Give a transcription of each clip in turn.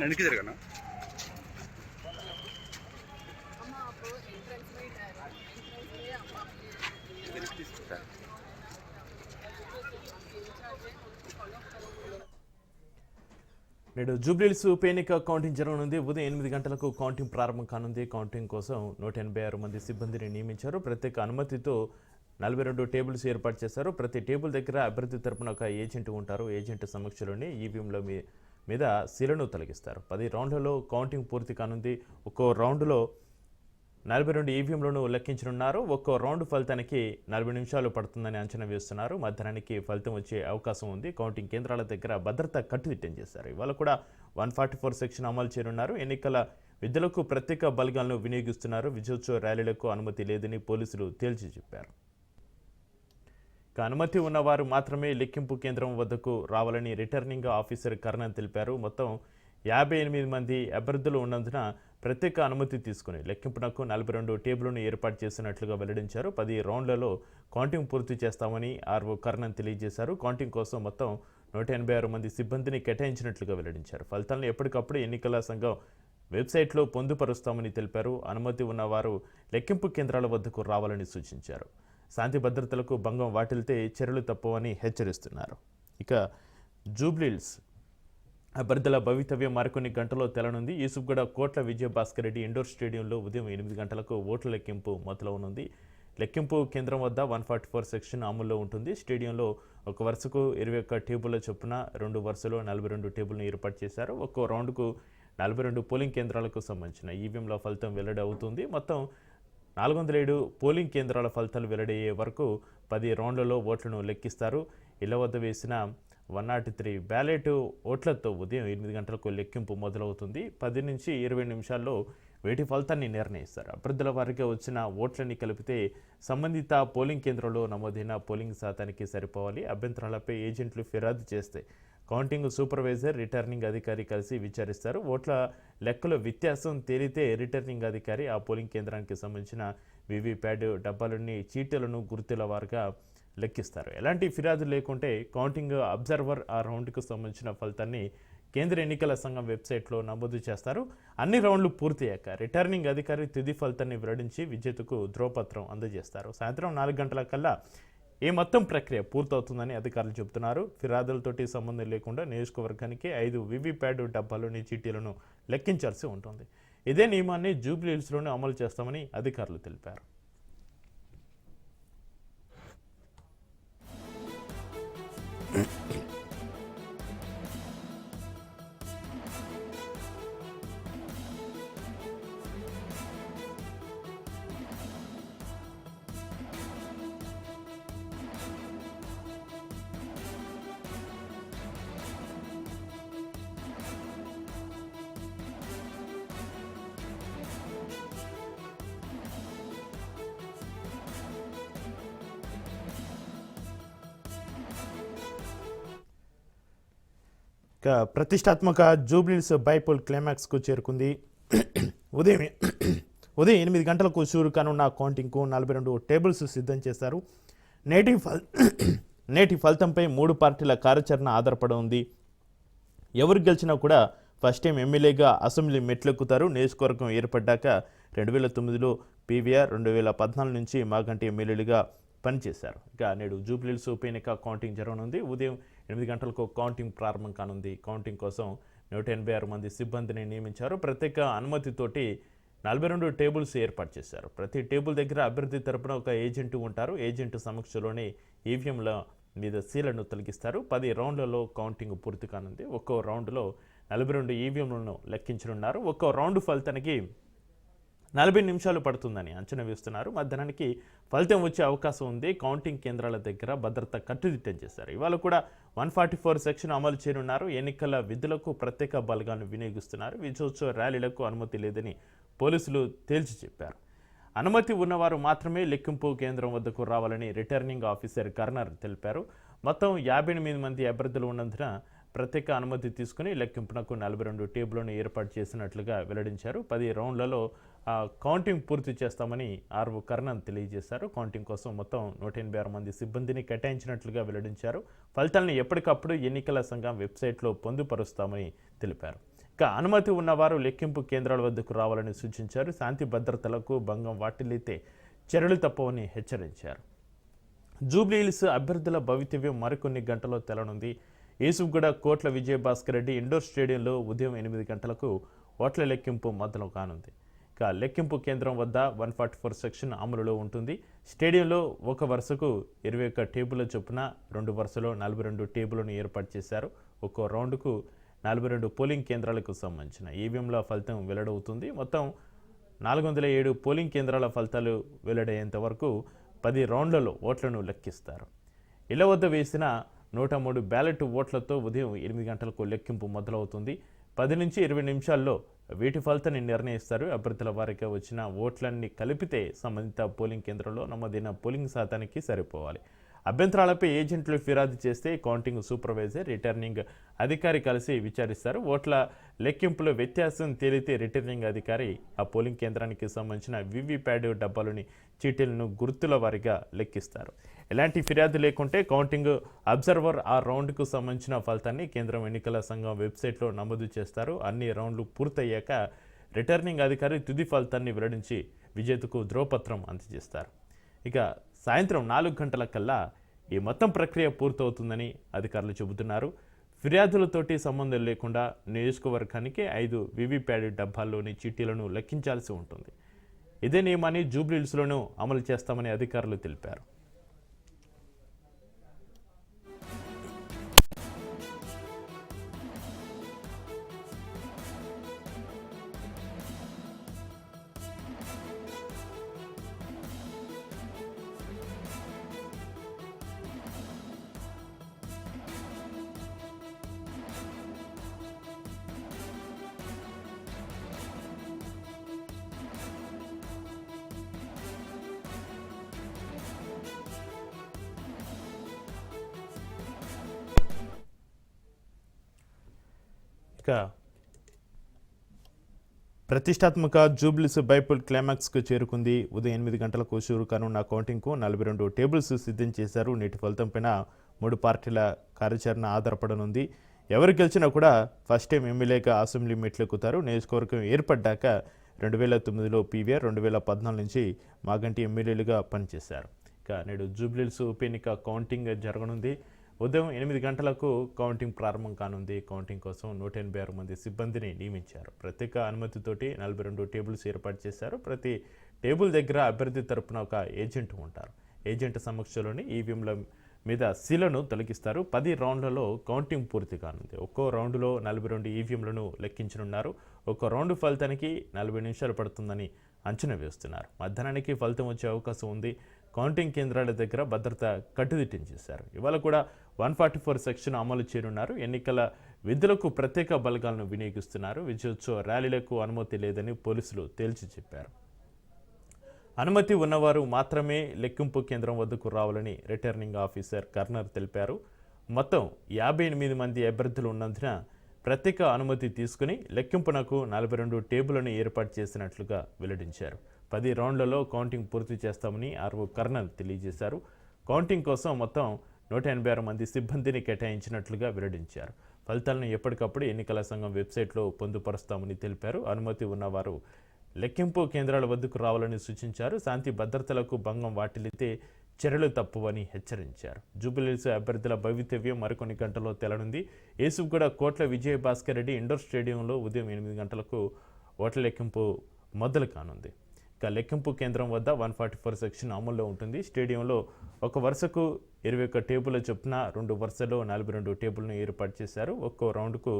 వెనక్కి జరగనా నేడు జూబ్లీల్స్ ఉప ఎన్నిక కౌంటింగ్ జరగనుంది. ఉదయం ఎనిమిది గంటలకు కౌంటింగ్ ప్రారంభం కానుంది. కౌంటింగ్ కోసం నూట ఎనభై ఆరు మంది సిబ్బందిని నియమించారు. ప్రత్యేక అనుమతితో నలభై రెండు టేబుల్స్ ఏర్పాటు చేశారు. ప్రతి టేబుల్ దగ్గర అభ్యర్థి తరపున ఒక ఏజెంట్ ఉంటారు. ఏజెంట్ సమక్షంలోనే ఈవీఎంలో మీ మీద శిలను తొలగిస్తారు. పది రౌండ్లలో కౌంటింగ్ పూర్తి కానుంది. ఒక్కో రౌండ్లో నలభై రెండు ఈవీఎంలను లెక్కించనున్నారు. ఒక్కో రౌండ్ ఫలితానికి నలభై నిమిషాలు పడుతుందని అంచనా వేస్తున్నారు. మధ్యాహ్నానికి ఫలితం వచ్చే అవకాశం ఉంది. కౌంటింగ్ కేంద్రాల దగ్గర భద్రత కట్టుదిట్టం చేశారు. ఇవాళ కూడా వన్ ఫార్టీ ఫోర్ సెక్షన్ అమలు చేయనున్నారు. ఎన్నికల విద్యలకు ప్రత్యేక బలగాలను వినియోగిస్తున్నారు. విజయోత్సవ ర్యాలీలకు అనుమతి లేదని పోలీసులు తేల్చి చెప్పారు. అనుమతి ఉన్నవారు మాత్రమే లెక్కింపు కేంద్రం వద్దకు రావాలని రిటర్నింగ్ ఆఫీసర్ కర్ణన్ తెలిపారు. మొత్తం యాభై ఎనిమిది మంది అభ్యర్థులు ఉన్నందున ప్రత్యేక అనుమతి తీసుకుని లెక్కింపునకు నలభై రెండు టేబుల్ను ఏర్పాటు చేసినట్లుగా వెల్లడించారు. పది రౌండ్లలో కౌంటింగ్ పూర్తి చేస్తామని ఆర్ఓ కర్ణన్ తెలియజేశారు. కౌంటింగ్ కోసం మొత్తం నూట ఎనభై ఆరు మంది సిబ్బందిని కేటాయించినట్లుగా వెల్లడించారు. ఫలితాలను ఎప్పటికప్పుడు ఎన్నికల సంఘం వెబ్సైట్లో పొందుపరుస్తామని తెలిపారు. అనుమతి ఉన్నవారు లెక్కింపు కేంద్రాల వద్దకు రావాలని సూచించారు. శాంతి భద్రతలకు భంగం వాటిల్తే చర్యలు తప్పవని హెచ్చరిస్తున్నారు. ఇక జూబ్లీల్స్ అభ్యర్థుల భవితవ్యం మరికొన్ని గంటల్లో తెలనుంది. యూసుఫ్గూడ కోట్ల విజయభాస్కర్ రెడ్డి ఇండోర్ స్టేడియంలో ఉదయం ఎనిమిది గంటలకు ఓట్ల లెక్కింపు మొదలవనుంది. లెక్కింపు కేంద్రం వద్ద వన్ ఫార్టీ ఫోర్ సెక్షన్ అమల్లో ఉంటుంది. స్టేడియంలో ఒక వరుసకు ఇరవై ఒక్క టేబుల్ల చొప్పున రెండు వరుసలో నలభై రెండు టేబుల్ను ఏర్పాటు చేశారు. ఒక్కో రౌండ్కు నలభై రెండు పోలింగ్ కేంద్రాలకు సంబంధించిన ఈవీఎంల ఫలితం వెల్లడి అవుతుంది. మొత్తం నాలుగు వందల ఏడు పోలింగ్ కేంద్రాల ఫలితాలు వెల్లడయ్యే వరకు పది రౌండ్లలో ఓట్లను లెక్కిస్తారు. ఇళ్ళ వద్ద వేసిన వన్ నాట్ త్రీ బ్యాలెట్ ఓట్లతో ఉదయం ఎనిమిది గంటలకు లెక్కింపు మొదలవుతుంది. పది నుంచి ఇరవై నిమిషాల్లో వేటి ఫలితాన్ని నిర్ణయిస్తారు? అభ్యర్థుల వారికి వచ్చిన ఓట్లని కలిపితే సంబంధిత పోలింగ్ కేంద్రంలో నమోదైన పోలింగ్ శాతానికి సరిపోవాలి. అభ్యంతరాలపై ఏజెంట్లు ఫిర్యాదు చేస్తే కౌంటింగ్ సూపర్వైజర్ రిటర్నింగ్ అధికారి కలిసి విచారిస్తారు. ఓట్ల లెక్కలో వ్యత్యాసం తేలితే రిటర్నింగ్ అధికారి ఆ పోలింగ్ కేంద్రానికి సంబంధించిన వివిప్యాడ్ డబ్బాలని చీటీలను గుర్తుల వారుగా లెక్కిస్తారు. ఎలాంటి ఫిర్యాదు లేకుంటే కౌంటింగ్ అబ్జర్వర్ ఆ రౌండ్కు సంబంధించిన ఫలితాన్ని కేంద్ర ఎన్నికల సంఘం వెబ్సైట్లో నమోదు చేస్తారు. అన్ని రౌండ్లు పూర్తయ్యాక రిటర్నింగ్ అధికారి తుది ఫలితాన్ని వెల్లడించి విజేతకు ధ్రువపత్రం అందజేస్తారు. సాయంత్రం నాలుగు గంటల కల్లా ఈ మొత్తం ప్రక్రియ పూర్తవుతుందని అధికారులు చెబుతున్నారు. ఫిర్యాదులతోటి సంబంధం లేకుండా నియోజకవర్గానికి ఐదు వివిప్యాడ్ డబ్బాలోని చీటీలను లెక్కించాల్సి ఉంటుంది. ఇదే నియమాన్ని జూబ్లీ హిల్స్లోనే అమలు చేస్తామని అధికారులు తెలిపారు. ఇక ప్రతిష్టాత్మక జూబ్లీస్ బైపోల్ క్లైమాక్స్కు చేరుకుంది. ఉదయం ఉదయం ఎనిమిది గంటలకు షూరు కానున్న కౌంటింగ్కు నలభై రెండు టేబుల్స్ సిద్ధం చేశారు. నేటి ఫల్ నేటి ఫలితంపై మూడు పార్టీల కార్యాచరణ ఆధారపడి ఉంది. ఎవరు గెలిచినా కూడా ఫస్ట్ టైం ఎమ్మెల్యేగా అసెంబ్లీ మెట్లెక్కుతారు. నియోజకవర్గం ఏర్పడ్డాక రెండు వేల తొమ్మిదిలో పీవీఆర్ రెండు వేల పద్నాలుగు నుంచి మాగంటి ఎమ్మెల్యేలుగా పనిచేశారు. ఇక నేడు జూబ్లీల్స్ ఉప ఎన్నిక కౌంటింగ్ జరగనుంది. ఉదయం ఎనిమిది గంటలకు కౌంటింగ్ ప్రారంభం కానుంది. కౌంటింగ్ కోసం నూట ఎనభై ఆరు మంది సిబ్బందిని నియమించారు. ప్రత్యేక అనుమతితోటి నలభై రెండు టేబుల్స్ ఏర్పాటు చేశారు. ప్రతి టేబుల్ దగ్గర అభ్యర్థి తరపున ఒక ఏజెంట్ ఉంటారు. ఏజెంట్ సమక్షంలోనే ఈవీఎంల మీద సీలను తొలగిస్తారు. పది రౌండ్లలో కౌంటింగ్ పూర్తి కానుంది. ఒక్కో రౌండ్లో నలభై రెండు ఈవీఎంలను లెక్కించనున్నారు. ఒక్కో రౌండ్ ఫలితానికి నలభై నిమిషాలు పడుతుందని అంచనా వేస్తున్నారు. మధ్యాహ్నానికి ఫలితం వచ్చే అవకాశం ఉంది. కౌంటింగ్ కేంద్రాల దగ్గర భద్రత కట్టుదిట్టం చేశారు. ఇవాళ కూడా వన్ ఫార్టీ ఫోర్ సెక్షన్ అమలు చేయనున్నారు. ఎన్నికల విధులకు ప్రత్యేక బలగాలను వినియోగిస్తున్నారు. విజయోత్సవ ర్యాలీలకు అనుమతి లేదని పోలీసులు తేల్చి చెప్పారు. అనుమతి ఉన్నవారు మాత్రమే లెక్కింపు కేంద్రం వద్దకు రావాలని రిటర్నింగ్ ఆఫీసర్ కర్నర్ తెలిపారు. మొత్తం యాభై ఎనిమిది మంది అభ్యర్థులు ఉన్నందున ప్రత్యేక అనుమతి తీసుకుని లెక్కింపునకు నలభై రెండు టేబుల్ను ఏర్పాటు చేసినట్లుగా వెల్లడించారు. పది రౌండ్లలో కౌంటింగ్ పూర్తి చేస్తామని ఆర్వో కర్ణన్ తెలియజేశారు. కౌంటింగ్ కోసం మొత్తం నూట ఎనభై ఆరు మంది సిబ్బందిని కేటాయించినట్లుగా వెల్లడించారు. ఫలితాలను ఎప్పటికప్పుడు ఎన్నికల సంఘం వెబ్సైట్లో పొందుపరుస్తామని తెలిపారు. ఇక అనుమతి ఉన్నవారు లెక్కింపు కేంద్రాల వద్దకు రావాలని సూచించారు. శాంతి భద్రతలకు భంగం వాటిల్లితే చర్యలు తప్పవని హెచ్చరించారు. జూబ్లీహిల్స్ అభ్యర్థుల భవితవ్యం మరికొన్ని గంటల్లో తెలనుంది. యూసుఫ్గూడ కోట్ల విజయభాస్కర్ రెడ్డి ఇండోర్ స్టేడియంలో ఉదయం ఎనిమిది గంటలకు ఓట్ల లెక్కింపు మొదలు కానుంది ఇక లెక్కింపు కేంద్రం వద్ద వన్ ఫార్టీ ఫోర్ సెక్షన్ అమలులో ఉంటుంది. స్టేడియంలో ఒక వరుసకు ఇరవై ఒక్క టేబుల్ల చొప్పున రెండు వరుసలో నలభై రెండు టేబుల్ను ఏర్పాటు చేశారు. ఒక్కో రౌండ్కు నలభై రెండు పోలింగ్ కేంద్రాలకు సంబంధించిన ఈవీఎంల ఫలితం వెల్లడవుతుంది. మొత్తం నాలుగు వందల ఏడు పోలింగ్ కేంద్రాల ఫలితాలు వెల్లడయ్యేంత వరకు పది రౌండ్లలో ఓట్లను లెక్కిస్తారు. ఇళ్ళ వద్ద వేసిన నూట మూడు బ్యాలెట్ ఓట్లతో ఉదయం ఎనిమిది గంటలకు లెక్కింపు మొదలవుతుంది. పది నుంచి ఇరవై నిమిషాల్లో వీటి ఫలితాన్ని నిర్ణయిస్తారు. అభ్యర్థుల వారికి వచ్చిన ఓట్లన్నీ కలిపితే సంబంధిత పోలింగ్ కేంద్రంలో నమోదైన పోలింగ్ శాతానికి సరిపోవాలి. అభ్యంతరాలపై ఏజెంట్లు ఫిర్యాదు చేస్తే కౌంటింగ్ సూపర్వైజర్ రిటర్నింగ్ అధికారి కలిసి విచారిస్తారు. ఓట్ల లెక్కింపులో వ్యత్యాసం తేలితే రిటర్నింగ్ అధికారి ఆ పోలింగ్ కేంద్రానికి సంబంధించిన వివిప్యాడ్ డబ్బాలోని చీటీలను గుర్తుల వారీగా లెక్కిస్తారు. ఎలాంటి ఫిర్యాదు లేకుంటే కౌంటింగ్ అబ్జర్వర్ ఆ రౌండ్కు సంబంధించిన ఫలితాన్ని కేంద్రం ఎన్నికల సంఘం వెబ్సైట్లో నమోదు చేస్తారు. అన్ని రౌండ్లు పూర్తయ్యాక రిటర్నింగ్ అధికారి తుది ఫలితాన్ని వెల్లడించి విజేతకు ధ్రువపత్రం అందజేస్తారు. ఇక సాయంత్రం నాలుగు గంటల కల్లా ఈ మొత్తం ప్రక్రియ పూర్తవుతుందని అధికారులు చెబుతున్నారు. ఫిర్యాదులతోటి సంబంధం లేకుండా నియోజకవర్గానికి ఐదు వివిప్యాడ్ డబ్బాల్లోని చీటీలను లెక్కించాల్సి ఉంటుంది. ఇదే నియమాన్ని జూబ్లీహిల్స్లోనూ అమలు చేస్తామని అధికారులు తెలిపారు. ప్రతిష్టాత్మక జూబ్లీస్ బైపుల్ క్లైమాక్స్కు చేరుకుంది. ఉదయం ఎనిమిది గంటలకు షూరు కానున్న కౌంటింగ్కు నలభై రెండు టేబుల్స్ సిద్ధం చేశారు. నేటి ఫలితంపైన మూడు పార్టీల కార్యాచరణ ఆధారపడనుంది. ఎవరు గెలిచినా కూడా ఫస్ట్ టైం ఎమ్మెల్యేగా అసెంబ్లీ మెట్లెక్కుతారు నియోజకవర్గం ఏర్పడ్డాక రెండు వేల తొమ్మిదిలో పీవీఆర్ రెండు వేల పద్నాలుగు నుంచి మాగంటి ఎమ్మెల్యేలుగా పనిచేశారు. ఇక నేడు జూబ్లీల్స్ ఉప ఎన్నిక కౌంటింగ్ జరగనుంది. ఉదయం ఎనిమిది గంటలకు కౌంటింగ్ ప్రారంభం కానుంది. కౌంటింగ్ కోసం నూట ఎనభై ఆరు మంది సిబ్బందిని నియమించారు. ప్రత్యేక అనుమతితోటి నలభై రెండు టేబుల్స్ ఏర్పాటు చేశారు. ప్రతి టేబుల్ దగ్గర అభ్యర్థి తరపున ఒక ఏజెంట్ ఉంటారు. ఏజెంట్ సమక్షంలోని ఈవీఎంల మీద సీలను తొలగిస్తారు. పది రౌండ్లలో కౌంటింగ్ పూర్తి కానుంది. ఒక్కో రౌండ్లో నలభై రెండు ఈవీఎంలను లెక్కించనున్నారు. ఒక్కో రౌండ్ ఫలితానికి నలభై నిమిషాలు పడుతుందని అంచనా వేస్తున్నారు. మధ్యాహ్నానికి ఫలితం వచ్చే అవకాశం ఉంది. కౌంటింగ్ కేంద్రాల దగ్గర భద్రత కట్టుదిట్టం చేశారు. ఇవాళ కూడా వన్ ఫార్టీ ఫోర్ సెక్షన్ అమలు చేయనున్నారు. ఎన్నికల విధులకు ప్రత్యేక బలగాలను వినియోగిస్తున్నారు. విజయోత్సవ ర్యాలీలకు అనుమతి లేదని పోలీసులు తేల్చి చెప్పారు. అనుమతి ఉన్నవారు మాత్రమే లెక్కింపు కేంద్రం వద్దకు రావాలని రిటర్నింగ్ ఆఫీసర్ కర్నర్ తెలిపారు. మొత్తం యాభై ఎనిమిది మంది అభ్యర్థులు ఉన్నందున ప్రత్యేక అనుమతి తీసుకుని లెక్కింపునకు నలభై రెండు టేబుల్ను ఏర్పాటు చేసినట్లుగా వెల్లడించారు. పది రౌండ్లలో కౌంటింగ్ పూర్తి చేస్తామని ఆర్వో కర్నల్ తెలియజేశారు. కౌంటింగ్ కోసం మొత్తం నూట ఎనభై ఆరు మంది సిబ్బందిని కేటాయించినట్లుగా వెల్లడించారు. ఫలితాలను ఎప్పటికప్పుడు ఎన్నికల సంఘం వెబ్సైట్లో పొందుపరుస్తామని తెలిపారు. అనుమతి ఉన్నవారు లెక్కింపు కేంద్రాల వద్దకు రావాలని సూచించారు. శాంతి భద్రతలకు భంగం వాటిల్లితే చర్యలు తప్పువని హెచ్చరించారు. జూబిలీస్ అభ్యర్థుల భవితవ్యం మరికొన్ని గంటల్లో తెలనుంది. ఏసుగూడ కోట్ల విజయ భాస్కర్ రెడ్డి ఇండోర్ స్టేడియంలో ఉదయం ఎనిమిది గంటలకు ఓట్ల లెక్కింపు మొదలు కానుంది. ఇక లెక్కింపు కేంద్రం వద్ద వన్ ఫార్టీ ఫోర్ సెక్షన్ అమల్లో ఉంటుంది. స్టేడియంలో ఒక వరుసకు ఇరవై ఒక్క టేబుల్ చొప్పున రెండు వరుసలో నలభై రెండు టేబుల్ను ఏర్పాటు చేశారు. ఒక్కో రౌండ్కు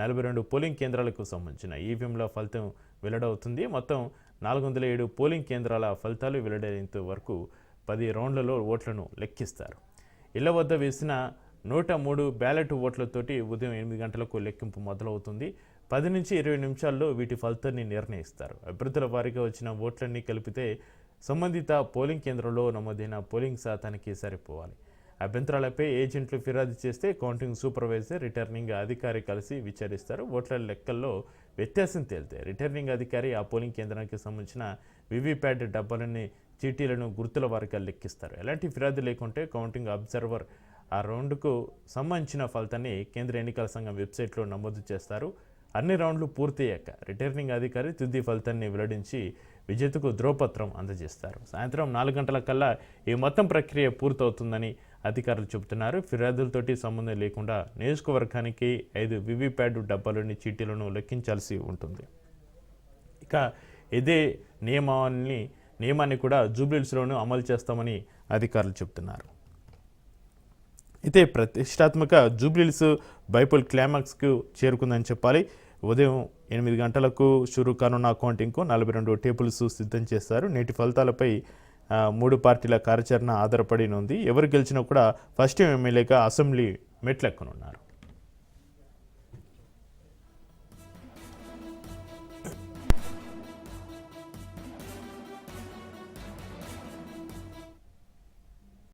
నలభై రెండు పోలింగ్ కేంద్రాలకు సంబంధించిన ఈవీఎంల ఫలితం వెల్లడవుతుంది. మొత్తం నాలుగు వందల ఏడు పోలింగ్ కేంద్రాల ఫలితాలు వెల్లడైనంత వరకు పది రౌండ్లలో ఓట్లను లెక్కిస్తారు. ఇళ్ళ వద్ద వేసిన నూట మూడు బ్యాలెట్ ఓట్లతోటి ఉదయం ఎనిమిది గంటలకు లెక్కింపు మొదలవుతుంది. పది నుంచి ఇరవై నిమిషాల్లో వీటి ఫలితాన్ని నిర్ణయిస్తారు. అభ్యర్థుల వారిగా వచ్చిన ఓట్లన్నీ కలిపితే సంబంధిత పోలింగ్ కేంద్రంలో నమోదైన పోలింగ్ శాతానికి సరిపోవాలి. అభ్యంతరాలపై ఏజెంట్లు ఫిర్యాదు చేస్తే కౌంటింగ్ సూపర్వైజర్ రిటర్నింగ్ అధికారి కలిసి విచారిస్తారు. ఓట్ల లెక్కల్లో వ్యత్యాసం తేలితే రిటర్నింగ్ అధికారి ఆ పోలింగ్ కేంద్రానికి సంబంధించిన వివిప్యాట్ డబ్బాలని చీటీలను గుర్తుల వారిగా లెక్కిస్తారు. ఎలాంటి ఫిర్యాదు లేకుంటే కౌంటింగ్ అబ్జర్వర్ ఆ రౌండ్కు సంబంధించిన ఫలితాన్ని కేంద్ర ఎన్నికల సంఘం వెబ్సైట్లో నమోదు చేస్తారు. అన్ని రౌండ్లు పూర్తయ్యాక రిటర్నింగ్ అధికారి తుది ఫలితాన్ని వెల్లడించి విజేతకు ధ్రువపత్రం అందజేస్తారు. సాయంత్రం నాలుగు గంటల కల్లా ఈ మొత్తం ప్రక్రియ పూర్తవుతుందని అధికారులు చెబుతున్నారు. ఫిర్యాదులతోటి సంబంధం లేకుండా నియోజకవర్గానికి ఐదు వివిప్యాడ్ డబ్బాలోని చీటీలను లెక్కించాల్సి ఉంటుంది. ఇక ఇదే నియమాన్ని నియమాన్ని కూడా జూబ్లీస్లోనూ అమలు చేస్తామని అధికారులు చెబుతున్నారు. అయితే ప్రతిష్టాత్మక జూబ్లీస్ బైపుల్ క్లైమాక్స్కు చేరుకుందని చెప్పాలి. ఉదయం ఎనిమిది గంటలకు షురు కానున్న అకౌంటింగ్కు నలభై రెండు టేబుల్స్ సిద్ధం చేస్తారు నేటి ఫలితాలపై మూడు పార్టీల కార్యాచరణ ఆధారపడి ఉంది. ఎవరు గెలిచినా కూడా ఫస్ట్ టైం ఎమ్మెల్యేగా అసెంబ్లీ మెట్లెక్కనున్నారు.